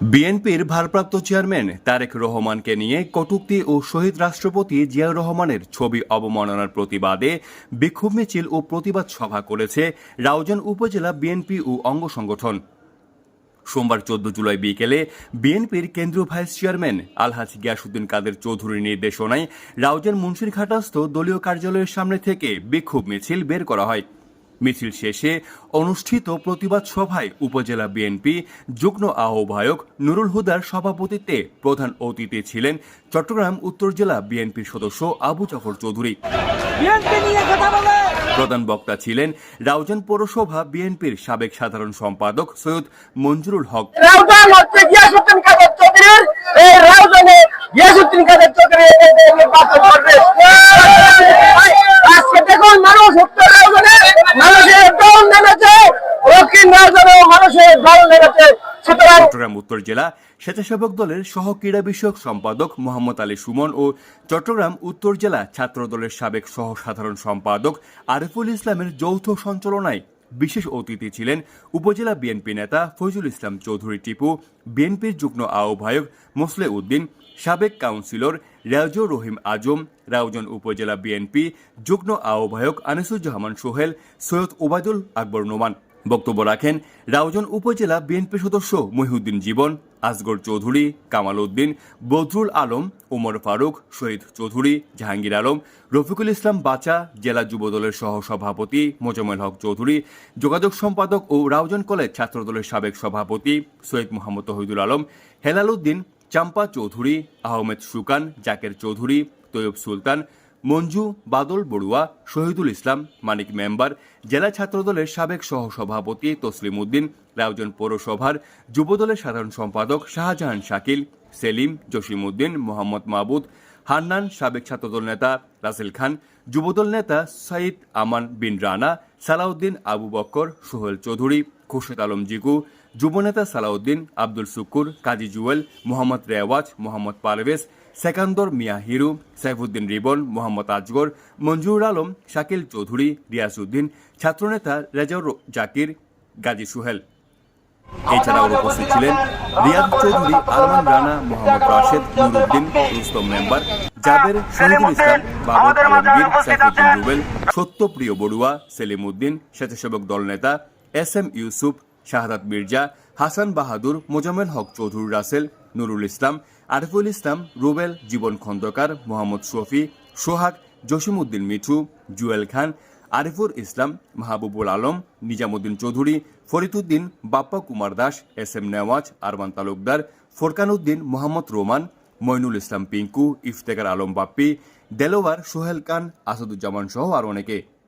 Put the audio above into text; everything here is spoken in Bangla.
বিএনপির ভারপ্রাপ্ত চেয়ারম্যান তারেক রহমানকে নিয়ে কটূক্তি ও শহীদ রাষ্ট্রপতি জিয়াউর রহমানের ছবি অবমাননার প্রতিবাদে বিক্ষোভ মিছিল ও প্রতিবাদ সভা করেছে রাউজান উপজেলা বিএনপি ও অঙ্গ সংগঠন। সোমবার চোদ্দ জুলাই বিকেলে বিএনপির কেন্দ্রীয় ভাইস চেয়ারম্যান আলহাজ গিয়াসুদ্দিন কাদের চৌধুরীর নির্দেশনায় রাউজান মুন্সিরঘাটাস্থ দলীয় কার্যালয়ের সামনে থেকে বিক্ষোভ মিছিল বের করা হয়। মিছিল শেষে অনুষ্ঠিত প্রতিবাদ সভায় উপজেলা বিএনপি যুগ্ম আহ্বায়ক নুরুল হুদার সভাপতিত্বে প্রধান অতিথি ছিলেন চট্টগ্রাম উত্তর জেলা বিএনপির সদস্য আবু জাফর চৌধুরী। প্রধান বক্তা ছিলেন রাউজান পৌরসভা বিএনপির সাবেক সাধারণ সম্পাদক সৈয়দ মঞ্জুরুল হক। মানুষ উত্তর রাউজানে মানুষের দল চট্টগ্রাম, উত্তর জেলা স্বেচ্ছাসেবক দলের বিষয়ক সম্পাদক মোহাম্মদ আলী সুমন ও চট্টগ্রাম, উত্তর জেলা ছাত্র দলের সাবেক সহ সাধারণ সম্পাদক আরিফুল ইসলামের যৌথ সঞ্চালনায় বিশেষ অতিথি ছিলেন উপজেলা বিএনপি নেতা ফৈজুল ইসলাম চৌধুরী টিপু, বিএনপির যুগ্ম আহ্বায়ক মোসলে উদ্দিন, সাবেক কাউন্সিলর রেয়াজুর রহিম আজম, রাউজন উপজেলা বিএনপি যুগ্ম আহ্বায়ক আনিসুজ্জামান সোহেল, সৈয়দ ওবায়দুল আকবর নোমান। বক্তব্য রাখেন রাউজন উপজেলা বিএনপি সদস্য মহিউদ্দিন জীবন, আসগর চৌধুরী, কামাল উদ্দিন, বদরুল আলম ওমর ফারুক, শহীদ চৌধুরী, জাহাঙ্গীর আলম, রফিকুল ইসলাম বাচা, জেলা যুবদলের সহ সভাপতি মোজাম্মেল হক চৌধুরী, যোগাযোগ সম্পাদক ও রাউজন কলেজ ছাত্রদলের সাবেক সভাপতি সৈয়দ মোহাম্মদ তহিদুল আলম, হেলাল উদ্দিন চাম্পা চৌধুরী, আহমেদ সুকান, জাকের চৌধুরী, তৈয়ব সুলতান, মঞ্জু বাদল বড়ুয়া, শহীদুল ইসলাম মানিক মেম্বার, জেলা ছাত্রদলের সাবেক সহ সভাপতি তসলিম উদ্দিন, রাউজন পৌরসভার যুবদলের সাধারণ সম্পাদক শাহজাহান শাকিল, সেলিম, জসিম উদ্দিন, মোহাম্মদ মাহবুদ হান্নান সাবেক ছাত্রদল নেতা রাসেল খান, যুবদল নেতা সাইদ আমান বিন রানা, সালাউদ্দিন আবু বক্কর, সোহেল চৌধুরী, খুরশেদ আলম জিকু যুবনেতা সালাউদ্দিন আব্দুল শুকুর কাজী জুয়েল মোহাম্মদ রেওয়াজ মোহাম্মদ পারভেজ সেকান্দর মিয়া হিরু সাইফুদ্দিন রিবন মোহাম্মদ আজগর মঞ্জুর আলম শাকিল চৌধুরী রিয়াসউদ্দিন ছাত্রনেতা রেজাউর জাকির গাজী সুহেল। এছাড়াও উপস্থিত ছিলেন রিয়াদ চৌধুরী আরমান রানা মোহাম্মদ রাশেদ নুরুদ্দিন রুস্তম মেম্বার জাবের শহীদুল ইসলাম বাবর আলমগীর সাইফুদ্দিন রুবেল সত্যপ্রিয় বড়ুয়া সেলিম উদ্দিন স্বেচ্ছাসেবক দল নেতা S M Yusuf Shahadat Mirza, Hasan Bahadur, Mozammel Haque Chowdhury Rasel, Nurul Islam, Ariful Islam, Rubel, Jibon Khandakar, Mohammad Shafi, Sohag, Jasimuddin Mithu, Jewel Khan Arifur Islam, Mahbubul Alam, Nizamuddin Chowdhury Fariduddin Bappa Kumar Das, S M Newaz, Arman Talukdar Forkan Uddin Mohammad Roman Mainul Islam Pinku Iftekhar Alam Bappi, Delwar Sohel Khan, Asaduzzaman সহ আর অনেকে।